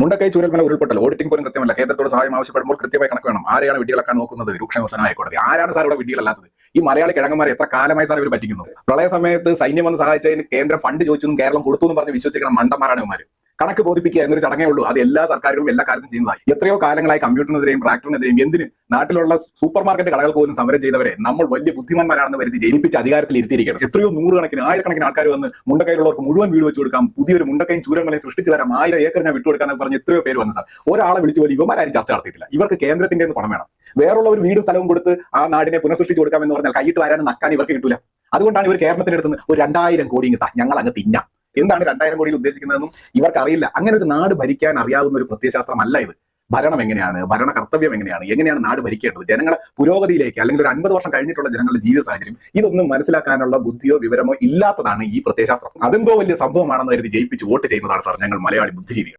മുണ്ടക്കൈ ചൂരൽമല ഉരുൾപൊട്ടൽ ഓഡിറ്റിംഗ് പോലും കൃത്യമല്ല. കേന്ദ്രത്തോട് സഹായം ആവശ്യപ്പെടുമ്പോൾ കൃത്യമായി കണക്ക് വേണം. ആരെയാണ് വിഡ്ഢികളാക്കാൻ നോക്കുന്നത്? രൂക്ഷവസനായ കോടതി. ആരാണ് സാർ ഇവിടെ വിഡ്ഢികളല്ലാത്തത്? ഈ മലയാളി കിഴങ്ങന്മാരെ എത്ര കാലമായി സാർ ഇവർ പറ്റിക്കുന്നു പ്രളയ സമയത്ത് സൈന്യം വന്ന് സഹായിച്ചതിന് കേന്ദ്ര ഫണ്ട് ചോദിച്ചതും കേരളം കൊടുത്തു എന്ന് പറഞ്ഞ് വിശ്വസിക്കണം മണ്ടന്മാരാണ് ഇവന്മാര്. കണക്ക് ബോധിപ്പിക്കുക എന്നൊരു ചടങ്ങേ ഉള്ളൂ. അത് എല്ലാ സർക്കാരുകളും എല്ലാ കാര്യത്തിലും ചെയ്യുന്നതായി. എത്രയോ കാലങ്ങളായി കമ്പ്യൂട്ടറിനെതിരെയും ട്രാക്ടറിനെതിരെയും എന്തിന് നാട്ടിലുള്ള സൂപ്പർ മാർക്കറ്റ് കടകൾക്ക് പോലും സമരം ചെയ്തവരെ നമ്മൾ വലിയ ബുദ്ധിമാന്മാരാണെന്ന് വരുത്തി ജയിപ്പിച്ച് അധികാരത്തിൽ ഇരുത്തിയിരിക്കണം. എത്രയോ നൂറുകണക്കിന് ആയിരക്കണക്കിന് ആൾക്കാർ വന്ന് മുണ്ടക്കൈയിലുള്ളവർക്ക് മുഴുവൻ വീട് വെച്ച് കൊടുക്കാം. പുതിയൊരു മുണ്ടക്കൈയും ചൂരങ്ങളെ സൃഷ്ടിച്ചു തരാം. ആയിരം ഏക്കർ ഞാൻ വിട്ടുകൊടുക്കാന്ന് പറഞ്ഞ് എത്രയോ പേര് വന്നു സാർ. ഒരാളെ വിളിച്ചു പോലും ഇവന്മാരും ചർച്ച നടത്തിയിട്ടില്ല. ഇവർക്ക് കേന്ദ്രത്തിന്റെ പണം വേണം. വേറുള്ള ഒരു വീട് സ്ഥലവും കൊടുത്ത് ആ നാടിനെ പുനഃസൃഷ്ടിച്ചു കൊടുക്കാമെന്ന് പറഞ്ഞാൽ കൈയിട്ട് വരാനും നക്കാൻ ഇവർക്ക് കിട്ടില്ല അതുകൊണ്ടാണ് ഇവർ കേരളത്തിന്റെ അടുത്ത് ഒരു രണ്ടായിരം കോടി ഇങ്ങ് താ, ഞങ്ങൾ അങ്ങ് തിന്നാം. എന്താണ് രണ്ടായിരം കോടിയിൽ ഉദ്ദേശിക്കുന്നതെന്നും ഇവർക്ക് അറിയില്ല അങ്ങനെ ഒരു നാട് ഭരിക്കാൻ അറിയാവുന്ന ഒരു പ്രത്യയശാസ്ത്രമല്ല ഇത്. ഭരണം എങ്ങനെയാണ്? ഭരണ കർത്തവ്യം എങ്ങനെയാണ്? എങ്ങനെയാണ് നാട് ഭരിക്കേണ്ടത്? ജനങ്ങളെ പുരോഗതിയിലേക്ക് അല്ലെങ്കിൽ ഒരു അൻപത് വർഷം കഴിഞ്ഞിട്ടുള്ള ജനങ്ങളുടെ ജീവിത സാഹചര്യം ഇതൊന്നും മനസ്സിലാക്കാനുള്ള ബുദ്ധിയോ വിവരമോ ഇല്ലാത്തതാണ് ഈ പ്രത്യയശാസ്ത്രം. അതെന്തോ വലിയ സംഭവമാണെന്ന് കരുതി ജയിപ്പിച്ച് വോട്ട് ചെയ്യുന്നതാണ് സാർ ഞങ്ങൾ മലയാളി ബുദ്ധിജീവികൾ.